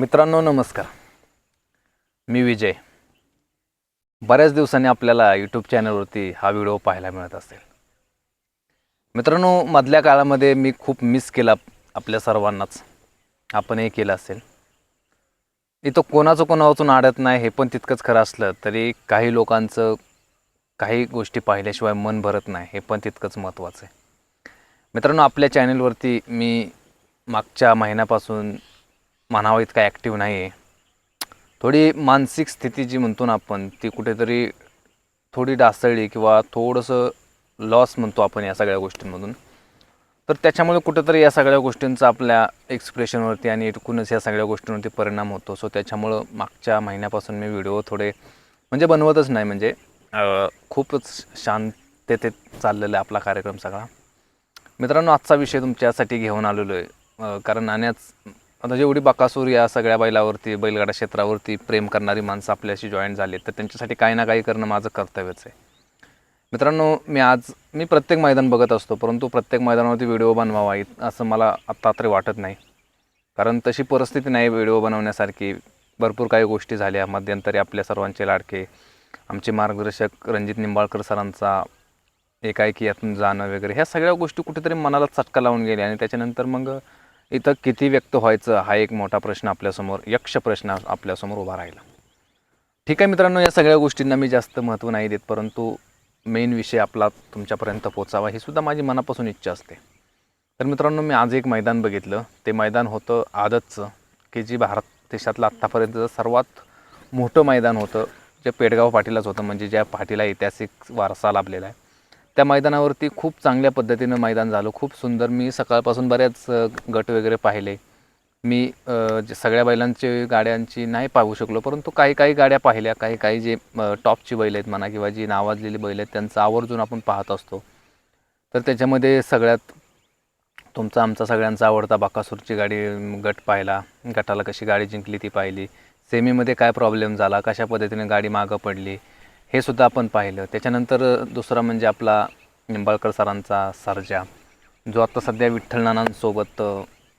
मित्रांनो नमस्कार. मी विजय. बऱ्याच दिवसांनी आपल्याला यूट्यूब चॅनलवरती हा व्हिडिओ पाहायला मिळत असेल. मित्रांनो मधल्या काळामध्ये मी खूप मिस केला आपल्या सर्वांनाच. आपणही केलं असेल. इथं कोणाचं कोणावाचून आडत नाही हे पण तितकंच खरं असलं तरी काही लोकांचं काही गोष्टी पाहिल्याशिवाय मन भरत नाही हे पण तितकंच महत्त्वाचं आहे. मित्रांनो आपल्या चॅनलवरती मी मागच्या महिन्यापासून म्हणावा इतका ॲक्टिव्ह नाही आहे थोडी मानसिक स्थिती जी म्हणतो ना आपण ती कुठेतरी थोडी डासळली किंवा थोडंसं लॉस म्हणतो आपण या सगळ्या गोष्टींमधून. तर त्याच्यामुळे कुठेतरी या सगळ्या गोष्टींचा आपल्या एक्सप्रेशनवरती आणि एकूणच या सगळ्या गोष्टींवरती परिणाम होतो. सो त्याच्यामुळं मागच्या महिन्यापासून मी व्हिडिओ थोडे म्हणजे बनवतच नाही. म्हणजे खूपच शांततेत चाललेला आहे आपला कार्यक्रम सगळा. मित्रांनो आजचा विषय तुमच्यासाठी घेऊन आलेलो आहे. कारण नाण्याच आता जेवढी बकासूर या सगळ्या बैलावरती बैलगाडा क्षेत्रावरती प्रेम करणारी माणसं आपल्याशी जॉईन झाली तर त्यांच्यासाठी काही ना काही करणं माझं कर्तव्यच आहे. मित्रांनो मी आज मी प्रत्येक मैदान बघत असतो परंतु प्रत्येक मैदानावरती व्हिडिओ बनवावा असं मला आत्ता तरी वाटत नाही. कारण तशी परिस्थिती नाही व्हिडिओ बनवण्यासारखी. भरपूर काही गोष्टी झाल्या मध्यंतरी आपल्या सर्वांचे लाडके आमचे मार्गदर्शक रणजित निंबाळकर सरांचा एकाएकी यातून जाणं वगैरे ह्या सगळ्या गोष्टी कुठेतरी मनाला चटका लावून गेल्या आणि त्याच्यानंतर मग इथं किती व्यक्त व्हायचं हा एक मोठा प्रश्न आपल्यासमोर यक्ष प्रश्न आपल्यासमोर उभा राहिला. ठीक आहे मित्रांनो या सगळ्या गोष्टींना मी जास्त महत्त्व नाही देत परंतु मेन विषय आपला तुमच्यापर्यंत पोचावा ही सुद्धा माझी मनापासून इच्छा असते. तर मित्रांनो मी आज एक मैदान बघितलं. ते मैदान होतं आदतचं की जी भारत देशातलं आत्तापर्यंतचं सर्वात मोठं मैदान होतं जे पेडगाव पाटीलाच होतं म्हणजे ज्या पाटीला ऐतिहासिक वारसा लाभलेला आहे. त्या मैदानावरती खूप चांगल्या पद्धतीनं मैदान झालं. खूप सुंदर. मी सकाळपासून बऱ्याच गट वगैरे पाहिले. मी जे सगळ्या बैलांची गाड्यांची नाही पाहू शकलो परंतु काही काही गाड्या पाहिल्या. काही काही जे टॉपची बैल आहेत म्हणा किंवा जी नावाजलेली बैल आहेत त्यांचं आवर्जून आपण पाहत असतो. तर त्याच्यामध्ये सगळ्यात तुमचा आमचा सगळ्यांचा आवडता बाकासूरची गाडी गट पाहिला. गटाला कशी गाडी जिंकली ती पाहिली. सेमीमध्ये काय प्रॉब्लेम झाला? कशा पद्धतीने गाडी मागं पडली? हे सुद्धा आपण पाहिलं. त्याच्यानंतर दुसरा म्हणजे आपला निंबाळकर सरांचा सर्जा जो आता सध्या विठ्ठल नानांसोबत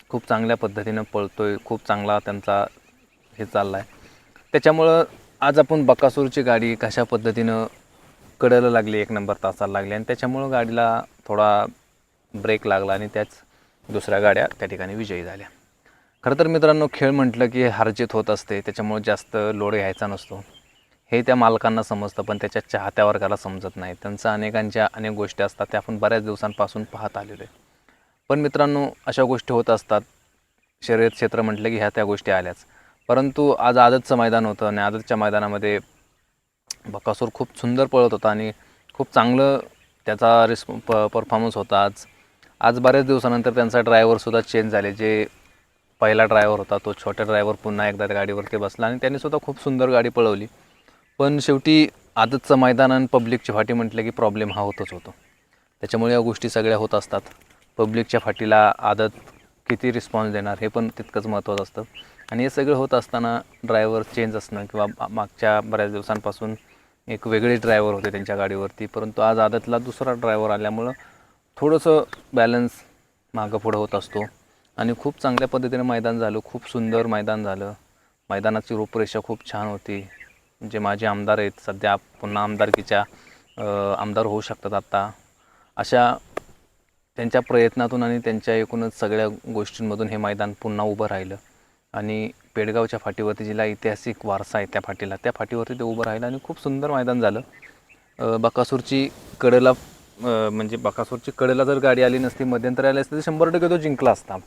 खूप चांगल्या पद्धतीनं पळतो आहे खूप चांगला त्यांचा हे चालला आहे त्याच्यामुळं आज आपण बकासूरची गाडी कशा पद्धतीनं कडायला लागली एक नंबर तासाला लागली आणि त्याच्यामुळं गाडीला थोडा ब्रेक लागला आणि त्याच दुसऱ्या गाड्या त्या ठिकाणी विजयी झाल्या. खरं तर मित्रांनो खेळ म्हटलं की हारजीत होत असते त्याच्यामुळे जास्त लोड घ्यायचा नसतो. हे त्या मालकांना समजतं पण त्याच्या चाहत्या वर्गाला समजत नाही. त्यांचं अनेकांच्या अनेक गोष्टी असतात त्या आपण बऱ्याच दिवसांपासून पाहत आलेलो आहे. पण मित्रांनो अशा गोष्टी होत असतात. शर्यत क्षेत्र म्हटलं की ह्या त्या गोष्टी आल्याच. परंतु आज आदतचं मैदान होतं आणि आदतच्या मैदानामध्ये बकासूर खूप सुंदर पळत होता आणि खूप चांगलं त्याचा रिस्प प परफॉर्मन्स होता आज. आज बऱ्याच दिवसानंतर त्यांचा ड्रायव्हरसुद्धा चेंज झाले. जे पहिला ड्रायव्हर होता तो छोटा ड्रायव्हर पुन्हा एकदा गाडीवरती बसला आणि त्यांनीसुद्धा खूप सुंदर गाडी पळवली. पण शेवटी आदतचं मैदान आणि पब्लिकच्या फाटी म्हटलं की प्रॉब्लेम हा होतच होतो. त्याच्यामुळे या गोष्टी सगळ्या होत असतात. पब्लिकच्या फाटीला आदत किती रिस्पॉन्स देणार हे पण तितकंच महत्त्वाचं असतं. आणि हे सगळं होत असताना ड्रायव्हर चेंज असणं किंवा मागच्या बऱ्याच दिवसांपासून एक वेगळे ड्रायव्हर होते त्यांच्या गाडीवरती. परंतु आज आदतला दुसरा ड्रायव्हर आल्यामुळं थोडंसं बॅलन्स मागं पुढं होत असतो. आणि खूप चांगल्या पद्धतीने मैदान झालं खूप सुंदर मैदान झालं. मैदानाची रूपरेषा खूप छान होती. जे माझे आमदार आहेत सध्या पुन्हा आमदारकीच्या आमदार होऊ शकतात आत्ता अशा त्यांच्या प्रयत्नातून आणि त्यांच्या एकूणच सगळ्या गोष्टींमधून हे मैदान पुन्हा उभं राहिलं. आणि पेडगावच्या फाटीवरती जिला ऐतिहासिक वारसा आहे त्या फाटीला त्या फाटीवरती ते उभं राहिलं आणि खूप सुंदर मैदान झालं. बकासूरची कडेला म्हणजे बकासूरची कडेला जर गाडी आली नसती मध्यंतरी आली असती तर शंभर टक्के तो जिंकला असता.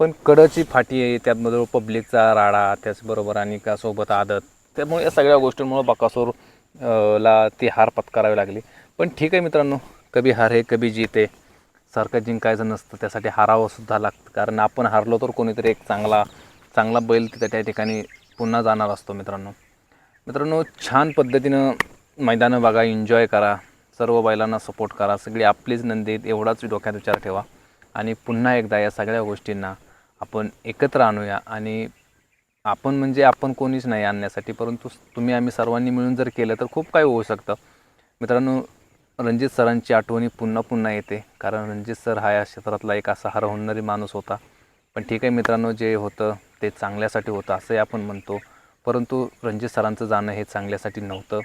पण कडची फाटी आहे त्यातमध्ये पब्लिकचा राडा त्याचबरोबर आणि का सोबत आदत त्यामुळे या सगळ्या गोष्टींमुळे बकासूर ला ती हार पत्करावी लागली. पण ठीक आहे मित्रांनो कभी हार हे कभी जिते सारखं जिंकायचं नसतं त्यासाठी हारावं सुद्धा लागतं. कारण आपण हारलो तर कोणीतरी एक चांगला चांगला बैल तिथं त्या ठिकाणी पुन्हा जाणार असतो मित्रांनो. मित्रांनो छान पद्धतीनं मैदानं बघा एन्जॉय करा. सर्व बैलांना सपोर्ट करा. सगळी आपलीच नंदी एवढाच डोक्यात विचार ठेवा. आणि पुन्हा एकदा या सगळ्या गोष्टींना आपण एकत्र आणूया आणि आपण म्हणजे आपण कोणीच नाही आणण्यासाठी परंतु तुम्ही आम्ही सर्वांनी मिळून जर केलं तर खूप काही होऊ शकतं. मित्रांनो रणजित सरांची आठवणी पुन्हा पुन्हा येते कारण रणजित सर हा या क्षेत्रातला एक असा हरहुन्नरी माणूस होता. पण ठीक आहे मित्रांनो जे होतं ते चांगल्यासाठी होतं असंही आपण म्हणतो. परंतु रणजित सरांचं जाणं हे चांगल्यासाठी नव्हतं.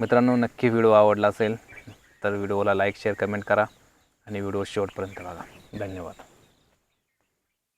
मित्रांनो नक्की व्हिडिओ आवडला असेल तर व्हिडिओला लाईक शेअर कमेंट करा आणि व्हिडिओ शेवटपर्यंत बघा. धन्यवाद.